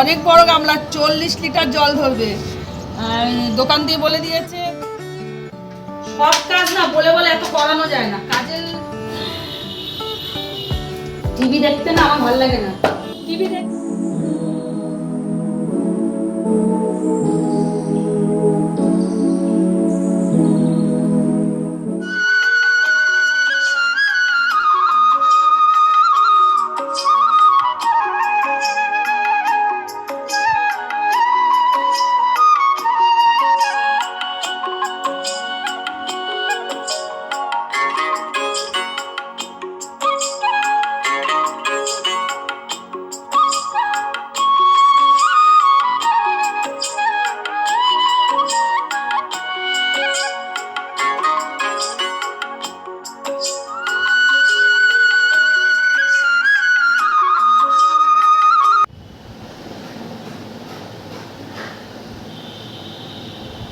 অনেক বড় গামলা, চল্লিশ লিটার জল ধরবে। দোকান দিয়ে বলে দিয়েছে, সব কাজ না বলে বলে এত করানো যায় না। কাজের টিভি দেখতে না আমার ভালো লাগে না। টিভি দেখতে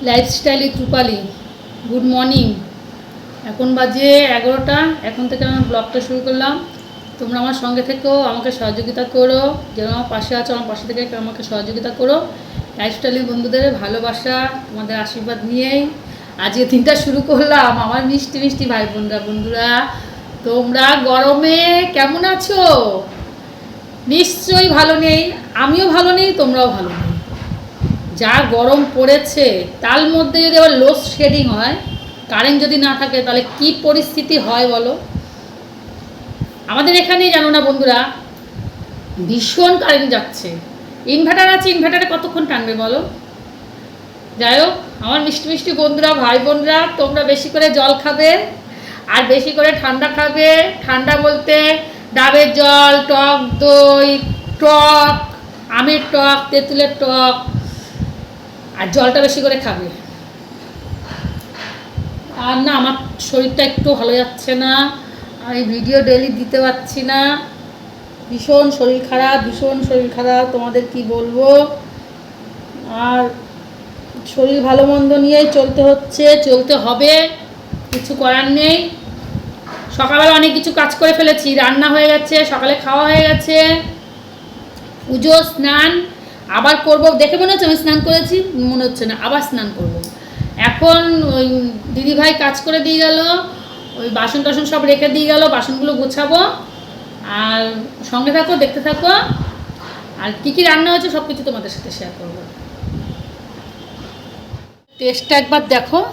লাইফস্টাইলে রূপালি গুড মর্নিং। এখন বাজে এগারোটা। এখন থেকে আমি ব্লগটা শুরু করলাম। তোমরা আমার সঙ্গে থেকেও আমাকে সহযোগিতা করো। যেন আমার পাশে আছো, আমার পাশে থেকে আমাকে সহযোগিতা করো। লাইফস্টাইলি বন্ধুদের ভালোবাসা, তোমাদের আশীর্বাদ নিয়েই আজকে দিনটা শুরু করলাম। আমার মিষ্টি মিষ্টি ভাই বোনরা বন্ধুরা, তোমরা গরমে কেমন আছো? নিশ্চয়ই ভালো নেই, আমিও ভালো নেই, তোমরাও ভালো নেই। যা গরম পড়েছে, তার মধ্যে যদি আবার লোড শেডিং হয় কারেন্ট যদি না থাকে, তাহলে কি পরিস্থিতি হয় বলো? আমাদের এখানেই জানো না বন্ধুরা, ভীষণ কারেন্ট যাচ্ছে। ইনভার্টার আছে ইনভার্টারে কতক্ষণ টানবে বলো? যাই হোক, আমার মিষ্টি মিষ্টি বন্ধুরা, ভাই বোনরা, তোমরা বেশি করে জল খাবে, আর বেশি করে ঠান্ডা খাবে। ঠান্ডা বলতে ডাবের জল, টক দই, টক, আমের টক, তেঁতুলের টক আর জলটা বেশি করে খাবে। আর না, আমার শরীরটা একটু ভালো যাচ্ছে না আমি ভিডিও ডেলি দিতে পারছি না। ভীষণ শরীর খারাপ, ভীষণ শরীর খারাপ, তোমাদের কি বলব? আর শরীর ভালো মন্দ নিয়েই চলতে হচ্ছে, চলতে হবে, কিছু করার নেই। সকালবেলা অনেক কিছু কাজ করে ফেলেছি, রান্না হয়ে গেছে, সকালে খাওয়া হয়ে গেছে, পুজো, স্নান আবার করব। দেখে মনে হচ্ছে আমি স্নান করেছি, মনে হচ্ছে না, আবার স্নান করব। এখন ওই দিদিভাই কাজ করে দিয়ে গেল, ওই বাসন টাসন সব রেখে দিয়ে গেল, বাসনগুলো গোছাবো। আর সঙ্গে থাকো, দেখতে থাকো। আর কী কী রান্না হয়েছে সব কিছু তোমাদের সাথে শেয়ার করব। টেস্টটা একবার দেখো।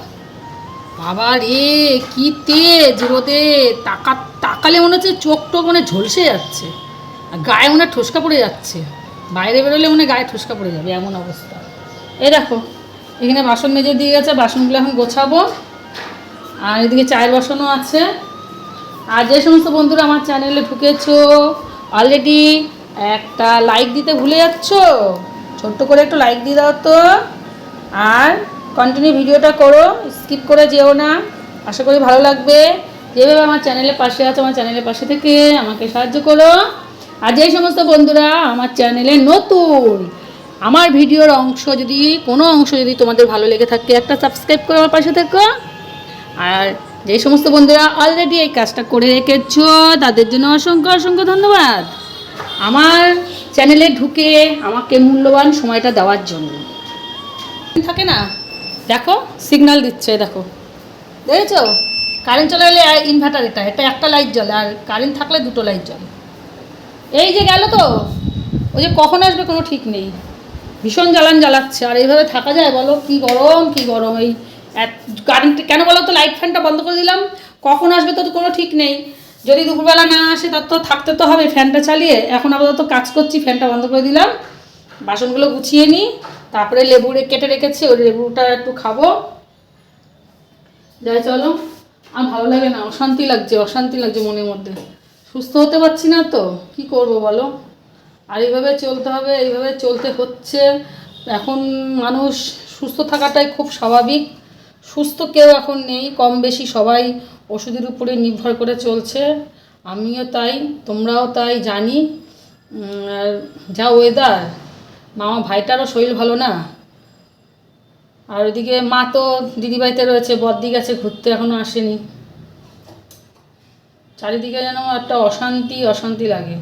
বাবা রে, কি তেজ রোদে। তাকা তাকালে মনে হচ্ছে চোখ টোক মানে ঝলসে যাচ্ছে। আর গায়ে মনে হয় ঠোসকা পড়ে যাচ্ছে। বাইরে বেরোলে মনে গায়ে ঠোসকা পড়ে যাবে, এমন অবস্থা। এই দেখো, এখানে বাসন মেজে দিয়ে গেছে, বাসনগুলো এখন গোছাবো। আর এদিকে চায়ের বাসনও আছে। আর যে সমস্ত বন্ধুরা আমার চ্যানেলে ঢুকেছো অলরেডি একটা লাইক দিতে ভুলে যাচ্ছ, ছোট্ট করে একটু লাইক দিয়ে দাও তো। আর কন্টিনিউ ভিডিওটা করো স্কিপ করে যেও না। আশা করি ভালো লাগবে। যেভাবে আমার চ্যানেলের পাশে আছে, আমার চ্যানেলের পাশে থেকে আমাকে সাহায্য করো। আর যেই সমস্ত বন্ধুরা আমার চ্যানেলে নতুন, আমার ভিডিওর অংশ যদি, কোনো অংশ যদি তোমাদের ভালো লেগে থাকে, একটা সাবস্ক্রাইব করে আমার পাশে থেকো। আর যে সমস্ত বন্ধুরা অলরেডি এই কাজটা করে রেখেছ, তাদের জন্য অসংখ্য অসংখ্য ধন্যবাদ। আমার চ্যানেলে ঢুকে আমাকে মূল্যবান সময়টা দেওয়ার জন্য। থাকে না? দেখো সিগন্যাল দিচ্ছে, দেখো। দেখেছ? কারেন্ট চলে গেলে ইনভার্টার এটা এটা একটা লাইট জ্বলে, আর কারেন্ট থাকলে দুটো লাইট জ্বলে। এই যে গেল তো। ওই যে কখন আসবে কোনো ঠিক নেই। ভীষণ জ্বালান জ্বালাচ্ছে। আর এইভাবে থাকা যায় বলো? কি গরম কি গরম? এই কারেন্ট কেন বলো তো? লাইট ফ্যানটা বন্ধ করে দিলাম। কখন আসবে তো কোনো ঠিক নেই। যদি দুপুরবেলা না আসে, তার তো থাকতে তো হবে ফ্যানটা চালিয়ে। এখন আপাতত কাজ করছি ফ্যানটা বন্ধ করে দিলাম। বাসনগুলো গুছিয়ে নিই তারপরে লেবু কেটে রেখেছি। ওই লেবুটা একটু খাব। যাই, চলো। আর ভালো লাগে না। অশান্তি লাগছে অশান্তি লাগছে মনের মধ্যে। সুস্থ হতে পারছি না তো, কি করব বলো? আর এইভাবে চলতে হবে, এইভাবে চলতে হচ্ছে। এখন মানুষ সুস্থ থাকাটাই খুব স্বাভাবিক। সুস্থ কেউ এখন নেই, কম বেশি সবাই ওষুধের উপরে নির্ভর করে চলছে। আমিও তাই, তোমরাও তাই জানি। যা ওয়েদার মামা ভাইটারও শরীর ভালো না। আর ওইদিকে মা তো দিদিবাড়িতে রয়েছে, বদ্দি গেছে, ঘুরতে এখনও আসেনি। চারিদিকে যেন একটা অশান্তি অশান্তি লাগে।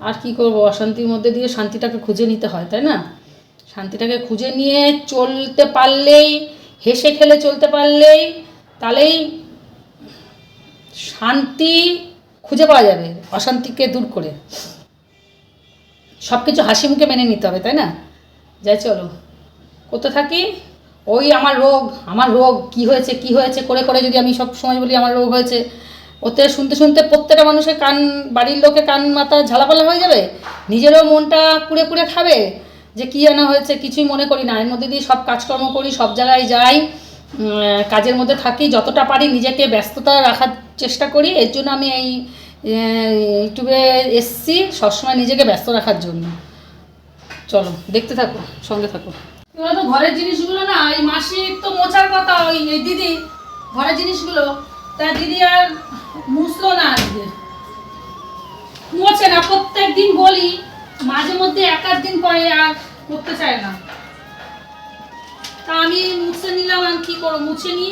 আর কি করব? অশান্তির মধ্যে দিয়ে শান্তিটাকে খুঁজে নিতে হয়, তাই না? শান্তিটাকে খুঁজে নিয়ে চলতে পারলেই, হেসে খেলে চলতে পারলেই, তাহলেই শান্তি খুঁজে পাওয়া যাবে, অশান্তিকে দূর করে। সব কিছু হাসি মুখে মেনে নিতে হবে, তাই না? যাই চলো। কোথায় থাকি? ওই আমার রোগ আমার রোগ। কি হয়েছে কি হয়েছে? করে করে যদি আমি সব সময় বলি আমার রোগ হয়েছে ওতে শুনতে শুনতে প্রত্যেকটা মানুষের কান, বাড়ির লোকে কান মাথা ঝালাপালা হয়ে যাবে? নিজেরও মনটা কুড়ে কুড়ে খাবে? যে কী আনা হয়েছে কিছুই মনে করি না। এর মধ্যে দিয়ে সব কাজকর্ম করি, সব জায়গায় যাই কাজের মধ্যে থাকি, যতটা পারি নিজেকে ব্যস্ততা রাখার চেষ্টা করি। এর জন্য আমি এই ইউটিউবে এসছি সবসময় নিজেকে ব্যস্ত রাখার জন্য। চলো, দেখতে থাকো, সঙ্গে থাকো। তো ঘরের জিনিসগুলো না, এই মাসির তো মোচার কথা, ওই দিদি, ঘরের জিনিসগুলো। তা দিদি আর মুছলো না আজকে। মোছে না প্রত্যেক দিন বলি, মাঝে মধ্যে এক আধ দিন পরে আর করতে চায় না। তা আমি মুছে নিলাম আর কি করব? মুছে নি।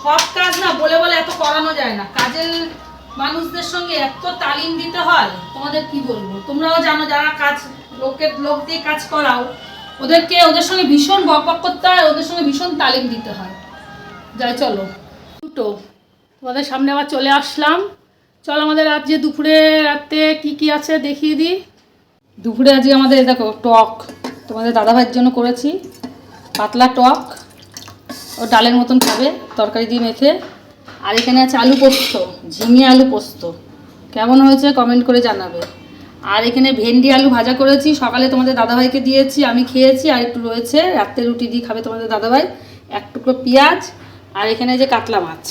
সব কাজ না বলে বলে এত করানো যায় না। কাজের মানুষদের সঙ্গে এত তালিম দিতে হয়, তোমাদের কি বলব? তোমরাও জানো, যারা কাজ লোকের লোক দিয়ে কাজ করাও, ওদেরকে, ওদের সঙ্গে ভীষণ বক বক করতে হয়, ওদের সঙ্গে ভীষণ তালিম দিতে হয়। যাই, চলো। দুটো। তোমাদের সামনে আবার চলে আসলাম। চল আমাদের আজকে দুপুরে রাতে কি কি আছে দেখিয়ে দিই। দুপুরে আজকে আমাদের, দেখো, টক। তোমাদের দাদাভাইয়ের জন্য করেছি। পাতলা টক। ও ডালের মতন খাবে, তরকারি দিয়ে মেখে। আর এখানে আছে আলু পোস্ত, ঝিঙে আলু পোস্ত। কেমন হয়েছে কমেন্ট করে জানাবে। আর এখানে ভেন্ডি আলু ভাজা করেছি। সকালে তোমাদের দাদাভাইকে দিয়েছি, আমি খেয়েছি। আর একটু রয়েছে, রাত্রে রুটি দিয়ে খাবে তোমাদের দাদাভাই। এক টুকরো পেঁয়াজ আর এখানে যে কাতলা মাছ।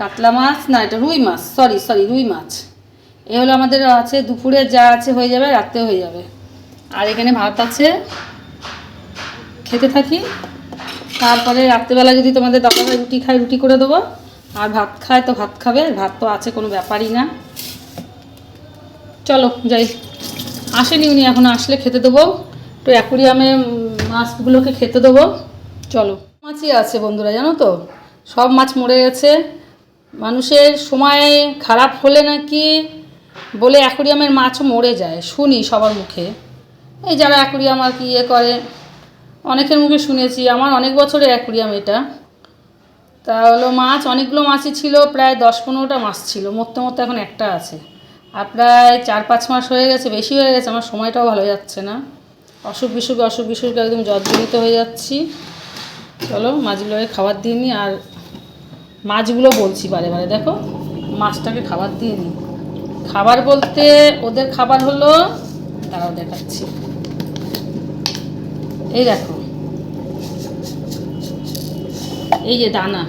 কাতলা মাছ না, এটা রুই মাছ সরি সরি রুই মাছ। এ হলো আমাদের আছে, দুপুরে যা আছে হয়ে যাবে রাত্রে হয়ে যাবে। আর এখানে ভাত আছে, খেতে থাকি। তারপরে রাত্রেবেলা যদি তোমাদের দাদাভাই রুটি খায়, রুটি করে দেবো। আর ভাত খায় তো ভাত খাবে, ভাত তো আছে, কোনো ব্যাপারই না। চলো, যাই। আসেনি উনি, এখন আসলে খেতে দেবো। তো অ্যাকুরিয়ামে মাছগুলোকে খেতে দেবো। চলো। মাছই আছে বন্ধুরা, জানো তো? সব মাছ মরে গেছে। মানুষের সময় খারাপ হলে নাকি বলে অ্যাকুরিয়ামের মাছও মরে যায়, শুনি সবার মুখে। এই যারা অ্যাকুরিয়াম আর কি ইয়ে করে, অনেকের মুখে শুনেছি, আমার অনেক বছরের অ্যাকুরিয়াম এটা। তা হলো মাছ, অনেকগুলো মাছই ছিল, প্রায় দশ পনেরোটা মাছ ছিল, মরতে মরতে এখন একটা আছে। আর প্রায় চার পাঁচ মাস হয়ে গেছে, বেশি হয়ে গেছে, আমার সময়টাও ভালো যাচ্ছে না। অসুখ বিসুখ অসুখ বিসুখ একদম জর্জরিত হয়ে যাচ্ছি। চলো মাছগুলোকে খাবার দিয়ে নিই আর মাছগুলো বলছি বারে বারে, দেখো। মাছটাকে খাবার দিয়ে নিই। খাবার বলতে ওদের খাবার হলো তারাও দেখাচ্ছি। এই দেখো। এই যে দানা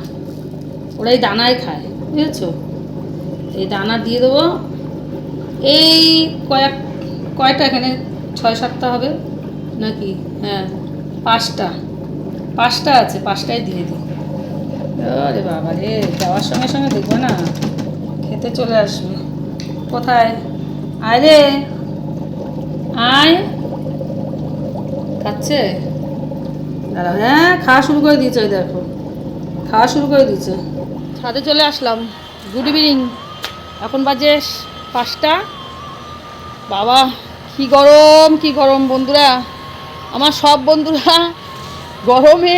ওরা এই দানায় খায়, বুঝেছ? এই দানা দিয়ে দেবো। এই কয়েক, কয়টা এখানে? ছয়, সাতটা হবে? নাকি? হ্যাঁ পাঁচটা। পাঁচটা আছে, পাঁচটাই দিয়ে দিই। আরে বাবা রে, যাওয়ার সঙ্গে সঙ্গে দেখব না। খেতে চলে আসবে। কোথায়? আয় রে। আয়। খাচ্ছে? হ্যাঁ খাওয়া শুরু করে দিয়েছে দেখো। খাওয়া শুরু করে দিয়েছে। ছাদে চলে আসলাম। Good evening. এখন বাজে পাঁচটা। বাবা, কি গরম কি গরম বন্ধুরা। আমার সব বন্ধুরা গরমে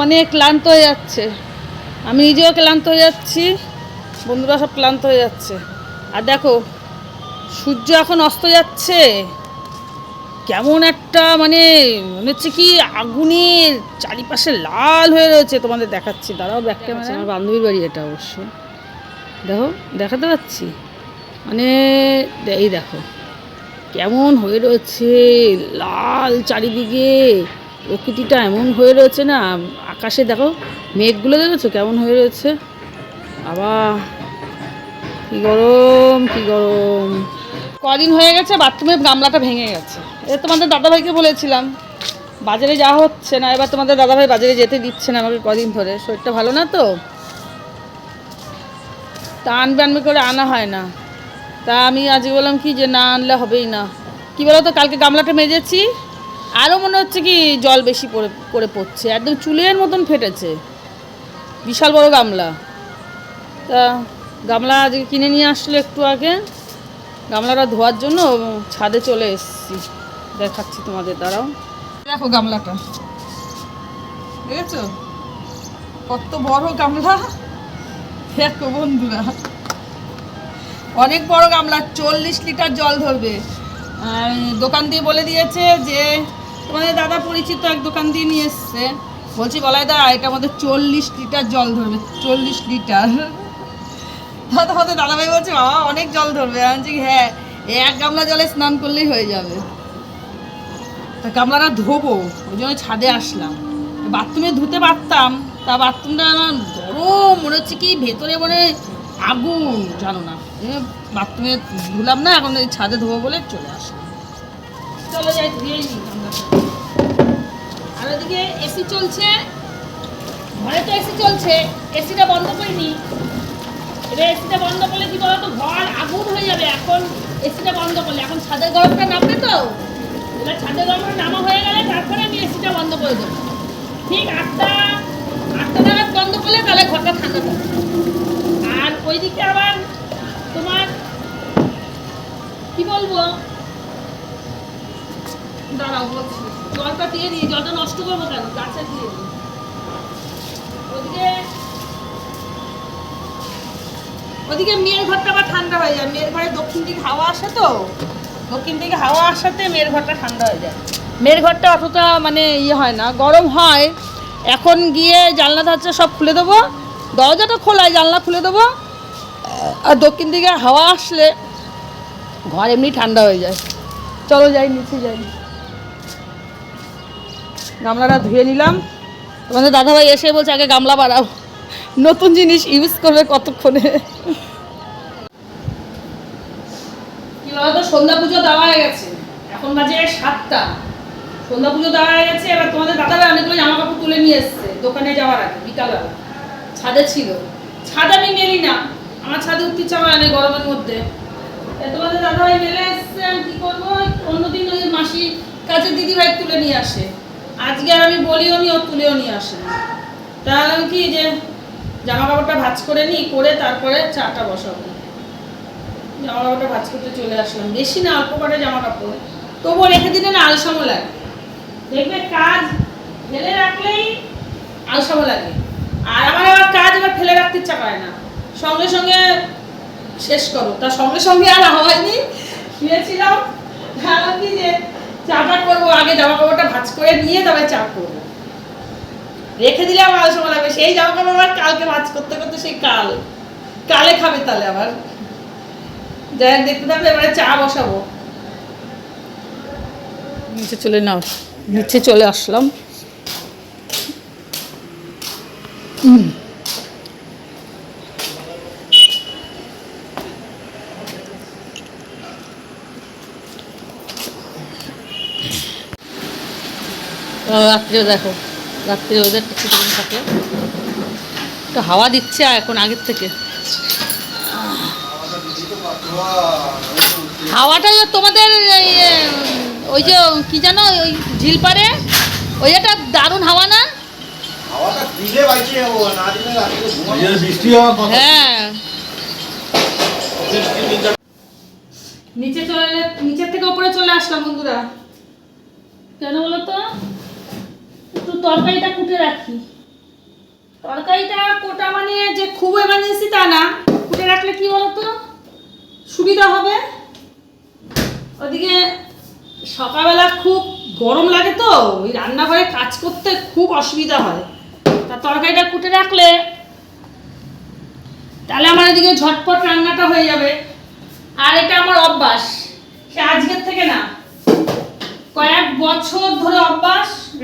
মানে ক্লান্ত হয়ে যাচ্ছে। আমি নিজেও ক্লান্ত হয়ে যাচ্ছি বন্ধুরা সব ক্লান্ত হয়ে যাচ্ছে। আর দেখো সূর্য এখন অস্ত যাচ্ছে। কেমন একটা মানে মনে হচ্ছে কি আগুনের চারিপাশে লাল হয়ে রয়েছে। তোমাদের দেখাচ্ছি দাঁড়াও ব্যাক ক্যামেরা আমার বান্ধবীর বাড়ি এটা অবশ্য। দেখো দেখাতে পাচ্ছি? মানে এই দেখো কেমন হয়ে রয়েছে লাল চারিদিকে। প্রকৃতিটা এমন হয়ে রয়েছে না, আকাশে দেখো মেঘগুলো দেখেছ কেমন হয়ে রয়েছে? আবার কি গরম কি গরম। কদিন হয়ে গেছে বাথরুমের গামলাটা ভেঙে গেছে। এটা তোমাদের দাদাভাইকে বলেছিলাম, বাজারে যাওয়া হচ্ছে না, এবার তোমাদের দাদাভাই বাজারে যেতে দিচ্ছে না আমাকে কদিন ধরে। শরীরটা ভালো না তো? তা আনবে আনবে করে আনা হয় না। তা আমি আজকে বললাম কি যে না আনলে হবেই না। কি বলো তো কালকে গামলাটা মেজেছি? আরও মনে হচ্ছে কি জল বেশি পড়ে পড়ে পড়ছে। একদম চুলের মতন ফেটেছে। বিশাল বড় গামলা। তা গামলা আজকে কিনে নিয়ে আসলো একটু আগে। গামলাটা ধোয়ার জন্য ছাদে চলে এসেছি। দেখাচ্ছি তোমাদের দ্বারাও দেখো গামলাটা। দেখেছ? কত বড় গামলা। দেখো বন্ধুরা। অনেক বড় গামলা, চল্লিশ লিটার জল ধরবে। দোকান দিয়ে বলে দিয়েছে যে তোমাদের দাদা পরিচিত এক দোকান দিয়ে নিয়ে এসছে। বলছি বলাই দা এটা আমাদের চল্লিশ লিটার জল ধরবে, চল্লিশ লিটার। দাদা, আমাদের দাদাভাই বলছে, বাবা, অনেক জল ধরবে। আমি হ্যাঁ এক গামলা জলে স্নান করলেই হয়ে যাবে। তা গামলাটা ধোবো, ওই জন্য ছাদে আসলাম। বাথরুমে ধুতে পারতাম, তা বাথরুমটা গরম, মনে হচ্ছে কি ভেতরে মনে আগুন, জানো না। বাথরুমে ধুলাম না, এখন ছাদে ধোবো বলে চলে আসলাম। চলে যাই ধুয়েই নি। আর ওদিকে এসি চলছে। ঘরে তো এসি চলছে। এসিটা বন্ধ করিনি এবার এসিটা বন্ধ করলে কি বলতো? ঘর আগুন হয়ে যাবে। এখন এসিটা বন্ধ করলে। এখন ছাদের গরমটা নামবে তো? এবার ছাদের গরমটা নামা হয়ে গেলে তারপরে আমি এসিটা বন্ধ করে দেবো। ঠিক আটটা আটটা নাগাদ বন্ধ করলে তাহলে ঘরটা ঠান্ডা থাকবে আর ওইদিকে আবার তোমার কি বলব? ওদিকে মেয়ের ঘরটা আবার ঠান্ডা হয়ে যায়। মেয়ের ঘরে দক্ষিণ দিকে হাওয়া আসে তো? দক্ষিণ দিকে হাওয়া আসাতে মেয়ের ঘরটা ঠান্ডা হয়ে যায়। মেয়ের ঘরটা অতটা মানে ইয়ে হয় না, গরম হয়। এখন গিয়ে জানলা ধারটা সব খুলে দেবো। দরজাটা খোলায় জানলা খুলে দেবো। আর দক্ষিণ দিকে হাওয়া আসলে ঘর এমনি ঠান্ডা হয়ে যায়। চলো যাই, নিচে যাই। গামলাটা ধুয়ে নিলাম। তোমাদের দাদাভাই এসে বলছে, আগে গামলা বাড়াও। নতুন জিনিস ইউজ করবে কতক্ষণে? কি বলতো, সন্ধ্যা পুজো দেওয়া হয়ে গেছে। এখন বাজে সাতটা। সন্ধ্যা পুজো দেওয়া হয়ে গেছে, এবার তোমাদের দাদাভাই অনেকগুলো জামা কাপড় তুলে নিয়ে এসছে দোকানে যাওয়ার আগে, বিকালবেলা। ছাদে ছিল। ছাদে আমি মেলি না। আমার ছাদে উঠতে ইচ্ছা হয় গরমের মধ্যে। তোমাদের দাদাভাই মেলে এসছে, আমি কি করব? অন্যদিন ওই মাসি কাজের দিদি ভাই তুলে নিয়ে আসে। আজকে আর আমি বলিও নি ও তুলেও নিয়ে আসে তাহলে আমি কি যে জামা কাপড়টা ভাজ করে নিই, করে তারপরে চাটা বসাবো। জামা কাপড়টা ভাঁজ করতে চলে আসলাম। বেশি না, অল্প কটা জামা কাপড় তবুও রেখে দিলে না আলসামো লাগে। দেখবে কাজ ফেলে রাখলেই আলসামো লাগে। আর আমার আবার কাজ আবার ফেলে রাখতে ইচ্ছা করে না। সঙ্গে সঙ্গে শেষ করো। তার সঙ্গে সঙ্গে আর হয়নি। শুয়েছিলাম। ভাবলাম কি যে চাটা করব, আগে জামা কাপড়টা ভাঁজ করে নিয়ে তবে চা করব। রেখে দিলে আমার আলসামো লাগবে। সেই জামা কাপড় আবার কালকে ভাজ করতে করতে সেই কাল। কালে খাবে তাহলে আবার। যাই দেখতে থাকবে এবারে চা বসাবো। নিচে চলে নাও। নিচে চলে আসলাম। হুম। রাত্রে দেখো। রাত্রে ওদের কিছুদিন থাকে। একটু হাওয়া দিচ্ছে আর এখন আগের থেকে। হাওয়াটা তোমাদের এই, ওই যে কি জানো ওই ঝিলপারে ওই একটা দারুণ হাওয়া না? হ্যাঁ। নিচে চলে নিচের থেকে উপরে চলে আসলাম বন্ধুরা। কেন বলো তো? একটু তরকারিটা কুটে রাখি। তরকারিটা কোটা মানে যে খুব এমার্জেন্সি তা না। কুটে রাখলে কি বলতো? সুবিধা হবে। ওদিকে সকালবেলা খুব গরম লাগে তো, ওই রান্নাঘরে কাজ করতে খুব অসুবিধা হয়। তা তরকারিটা কুটে রাখলে তাহলে আমার এদিকে ঝটপট রান্নাটা হয়ে যাবে। আর এটা আমার অভ্যাস। সে আজকের থেকে না, কয়েক বছর ধরে অভ্যাস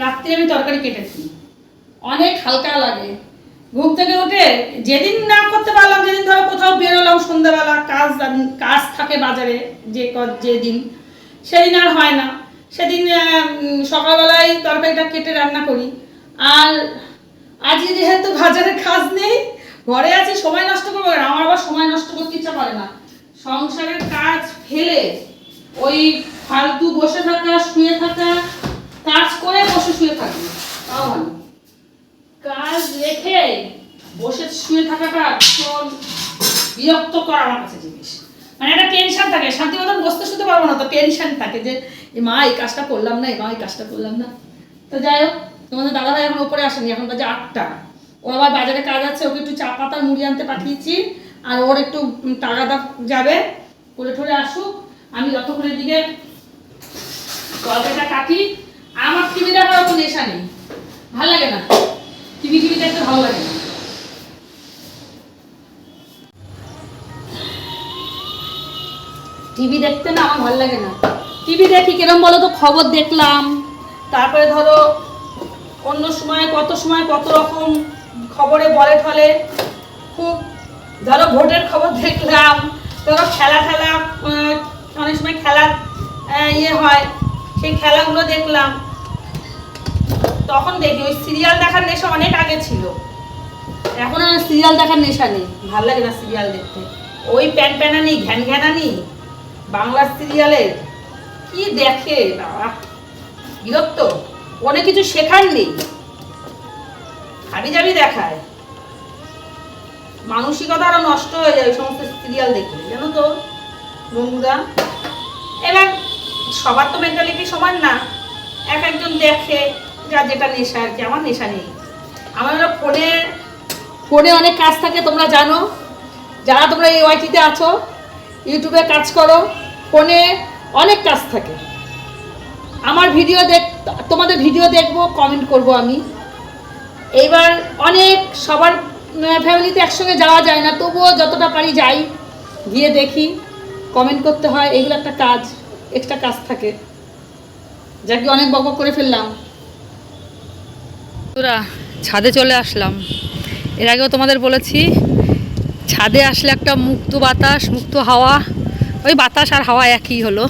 রাত্রে আমি তরকারি কেটেছি। অনেক হালকা লাগে। ঘুম থেকে উঠে যেদিন না করতে পারলাম, যেদিন ধরো কোথাও বেরোলাম সন্ধ্যাবেলা, কাজ কাজ থাকে বাজারে, যে যেদিন সেদিন আর হয় না। সেদিন সকালবেলায় তরকারিটা কেটে রান্না করি। আর আজকে যেহেতু বাজারে কাজ নেই, ঘরে আছি, সময় নষ্ট করব? আমার আবার সময় নষ্ট করতে ইচ্ছা করে না। সংসারের কাজ ফেলে ওই ফালতু বসে থাকা, শুয়ে থাকা কাজ করে বসে শুয়ে থাকি তাও ভালো। কাজ রেখে বসে শুয়ে থাকাটা ভীষণ বিরক্ত করা আমার কাছে জিনিস। মানে একটা টেনশন থাকে। শান্তি মতন বসতে শুতে পারব না, তো টেনশন থাকে যে মা, এই কাজটা করলাম না মা, এই কাজটা করলাম না। তো যাই হোক, তোমাদের দাদা ভাই এখন ওপরে আসেনি, এখন বাজে আটটা। ও আবার বাজারে কাজ আছে, ওকে একটু চা পাতা, মুড়ি আনতে পাঠিয়েছি। আর ওর একটু টাকাটা যাবে করে ঠরে আসুক। আমি যতক্ষণের দিকে গল্পটা কাটি আমার টিভি দেখার অত নেশা নেই। ভালো লাগে না। টিভি টিভি দেখতে ভালো লাগে না। টিভি দেখতে না আমার ভালো লাগে না। টিভি দেখি কিরম বলো তো খবর দেখলাম। তারপরে ধরো অন্য সময় কত সময় কত রকম খবরে বলে ফলে খুব ধরো ভোটের খবর দেখলাম। ধরো খেলা খেলা অনেক সময় খেলার ইয়ে হয়। সেই খেলাগুলো দেখলাম। তখন দেখি ওই সিরিয়াল দেখার নেশা অনেক আগে ছিল। এখন আর সিরিয়াল দেখার নেশা নেই। ভালো লাগে না সিরিয়াল দেখতে। ওই প্যান প্যানানি, ঘ্যান ঘ্যানানি, বাংলা সিরিয়ালের কি দেখে? বিরক্ত। অনেক কিছু শেখার নেই। হাবি জাবি দেখায়। মানসিকতা আরও নষ্ট হয়ে যায় সমস্ত সিরিয়াল দেখে। জানো তো, বন্ধুরা? এবার সবার তো মেন্টালিটি সমান না। এক একজন দেখে যা যেটা নেশা আর কি, আমার নেশা নেই। আমার ফোনে ফোনে অনেক কাজ থাকে, তোমরা জানো। যারা তোমরা এই ওয়াইটিতে আছো, ইউটিউবে কাজ করো, ফোনে অনেক কাজ থাকে। আমার ভিডিও দেখ, তোমাদের ভিডিও দেখব কমেন্ট করব আমি। এইবার অনেক সবার ফ্যামিলিতে একসঙ্গে যাওয়া যায় না, তবুও যতটা পারি যাই, গিয়ে দেখি কমেন্ট করতে হয়, এগুলো একটা কাজ। এক্সট্রা কাজ থাকে। যা কি অনেক বক করে ফেললাম। তোরা ছাদে চলে আসলাম। এর আগেও তোমাদের বলেছি, ছাদে আসলে একটা মুক্ত বাতাস, মুক্ত হাওয়া। ওই বাতাস আর হাওয়া একই হলো।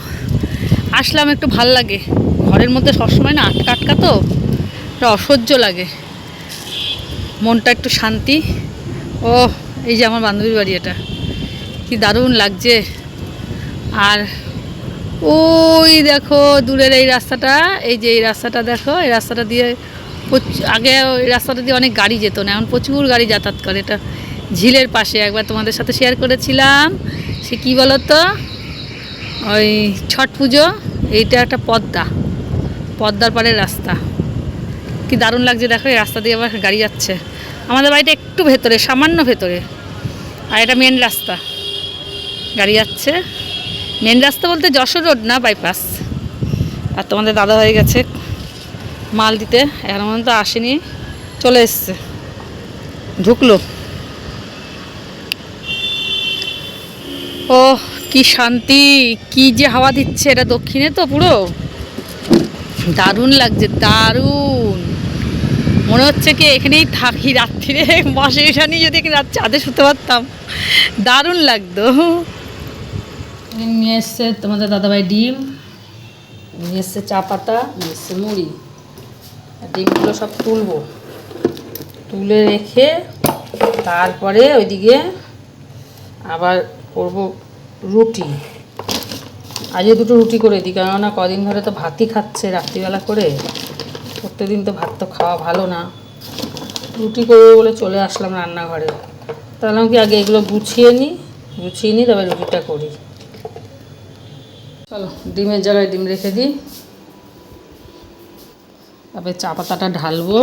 আসলাম একটু ভালো লাগে। ঘরের মধ্যে সবসময় না আটকা আটকা তো অসহ্য লাগে। মনটা একটু শান্তি। ও এই যে আমার বান্ধবীর বাড়ি এটা। কি দারুণ লাগছে। আর ওই দেখো, দূরের এই রাস্তাটা, এই যে এই রাস্তাটা দেখো, এই রাস্তাটা দিয়ে আগে ওই রাস্তাটা দিয়ে অনেক গাড়ি যেত না, এখন প্রচুর গাড়ি যাতায়াত করে। এটা ঝিলের পাশে, একবার তোমাদের সাথে শেয়ার করেছিলাম। সে কী বলো তো ওই ছট পুজো, এইটা একটা পদ্মা, পদ্মার পাড়ের রাস্তা। কি দারুণ লাগছে দেখো, এই রাস্তা দিয়ে আবার গাড়ি যাচ্ছে। আমাদের বাড়িটা একটু ভেতরে, সামান্য ভেতরে। আর এটা মেন রাস্তা। গাড়ি যাচ্ছে। মেন রাস্তা বলতে যশোর রোড না বাইপাস আর তোমাদের দাদা হয়ে গেছে মাল দিতে, এখন পর্যন্ত আসেনি, চলে এসছে। ঢুকলো। ও কি শান্তি, কি যে হাওয়া দিচ্ছে, এটা দক্ষিণে তো পুরো। দারুণ লাগছে, দারুণ। মনে হচ্ছে কি এখানেই থাকি রাত্রিরে এখানে যদি এখানে রাত চাঁদে শুতে পারতাম। দারুণ লাগতো। নিয়ে এসছে তোমাদের দাদাভাই ডিম, নিয়ে এসছে চা পাতা, নিয়ে এসছে মুড়ি। আর ডিমগুলো সব তুলবো। তুলে রেখে তারপরে ওইদিকে আবার করব রুটি। আজকে দুটো রুটি করে দিই, কেননা কদিন ধরে তো ভাতই খাচ্ছে রাত্রিবেলা করে। প্রত্যেকদিন তো ভাত তো খাওয়া ভালো না। রুটি করব বলে চলে আসলাম রান্নাঘরে। তাহলে কি আগে এগুলো গুছিয়ে নিই? গুছিয়ে নিই তবে রুটিটা করি। চলো, ডিমের জায়গায় ডিম রেখে দিই। তারপরে চা পাতাটা ঢালবো।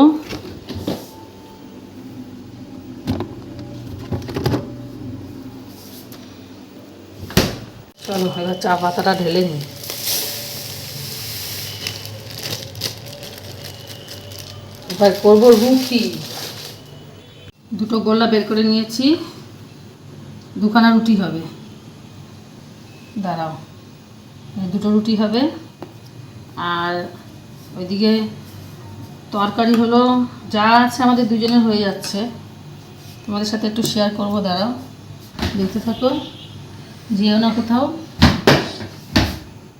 চলো, এবার চা পাতাটা ঢেলে নিই। এবার করব রুটি। দুটো গোল্লা বের করে নিয়েছি। দুখানা রুটি হবে। দাঁড়াও। দুটো রুটি হবে। আর ওইদিকে তরকারি হলো, যা আছে আমাদের দুজনের হয়ে যাচ্ছে। তোমাদের সাথে একটু শেয়ার করব, দাঁড়াও। দেখতে থাকো, যেও না কোথাও।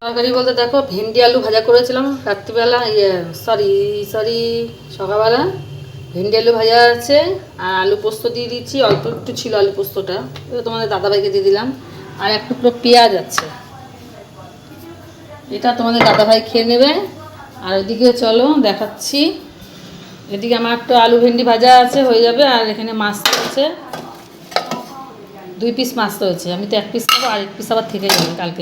তরকারি বলতে দেখো, ভেন্ডি আলু ভাজা করেছিলাম রাত্রিবেলা ইয়ে সরি সরি সকালবেলা। ভেন্ডি আলু ভাজা আছে, আর আলু পোস্ত দিয়ে দিচ্ছি, অল্প একটু ছিল আলু পোস্তটা। তোমাদের দাদাভাইকে দিয়ে দিলাম। আর এক টুকরো পেঁয়াজ আছে। এটা তোমাদের দাদাভাই খেয়ে নেবে। আর ওইদিকে চলো, দেখাচ্ছি। এদিকে আমার একটু আলু ভেন্ডি ভাজা আছে, হয়ে যাবে। আর এখানে মাছ আছে দুই পিস মাছ রয়েছে। আমি তো এক পিস খাব, আর এক পিস আবার থেকে যাবে কালকে।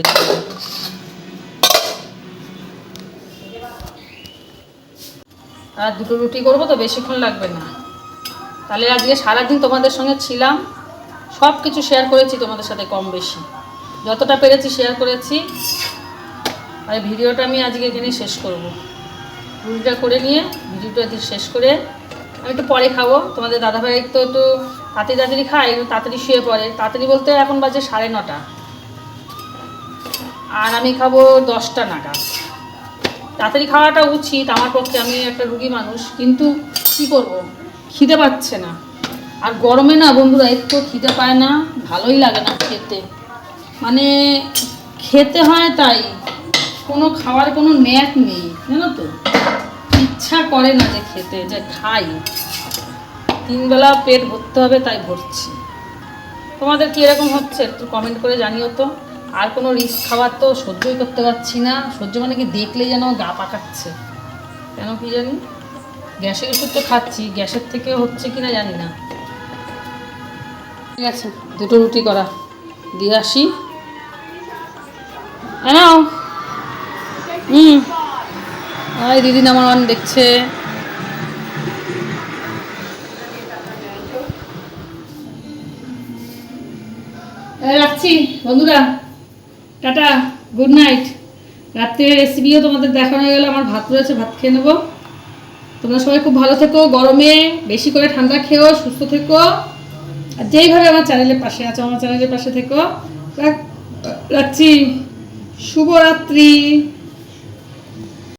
আর দুটো রুটি করব তো, বেশিক্ষণ লাগবে না। তাহলে আজকে সারাদিন তোমাদের সঙ্গে ছিলাম। সব কিছু শেয়ার করেছি তোমাদের সাথে কম বেশি। যতটা পেরেছি শেয়ার করেছি। আর ভিডিওটা আমি আজকে এখানেই শেষ করব। রুটিটা করে নিয়ে ভিডিওটা শেষ করে আমি একটু পরে খাব। তোমাদের দাদাভাই তো একটু তাড়াতাড়ি তাড়াতাড়ি খায়, একটু তাড়াতাড়ি শুয়ে পড়ে। তাড়াতাড়ি বলতে এখন বাজে সাড়ে নটা। আর আমি খাব দশটা নাগাদ। তাড়াতাড়ি খাওয়াটা উচিত আমার পক্ষে, আমি একটা রুগী মানুষ। কিন্তু কি করব? খিদে পাচ্ছে না। আর গরমে না বন্ধুরা একটু খিদে পায় না, ভালোই লাগে না খেতে। মানে খেতে হয় তাই। কোনো খাওয়ার কোনো ন্যাক নেই, জানো তো? ইচ্ছা করে না যে খেতে, যে খাই। তিনবেলা পেট ভরতে হবে, তাই ভরছি। তোমাদের কি এরকম হচ্ছে? একটু কমেন্ট করে জানিও তো। আর কোনো রিস্ক খাবার তো সহ্যই করতে পারছি না। সহ্য মানে কি দেখলে যেন গা পাকাচ্ছে। কেন কি জানি? গ্যাসের ওষুধ তো খাচ্ছি, গ্যাসের থেকে হচ্ছে কিনা জানি না। ঠিক আছে, দুটো রুটি করা। দিয়ে আসি। নাও হুম। ওই দিদি আমার অন দেখছে। রাখছি, বন্ধুরা। টাটা গুড নাইট রাত্রের রেসিপিও তোমাদের দেখানো হয়ে গেল, আমার ভাত রয়েছে, ভাত খেয়ে নেব। তোমরা সবাই খুব ভালো থেকো, গরমে বেশি করে ঠান্ডা খেও, সুস্থ থেকো। আর যেইভাবে আমার চ্যানেলের পাশে আছো, আমার চ্যানেলের পাশে থেকো। রাখছি। শুভরাত্রি।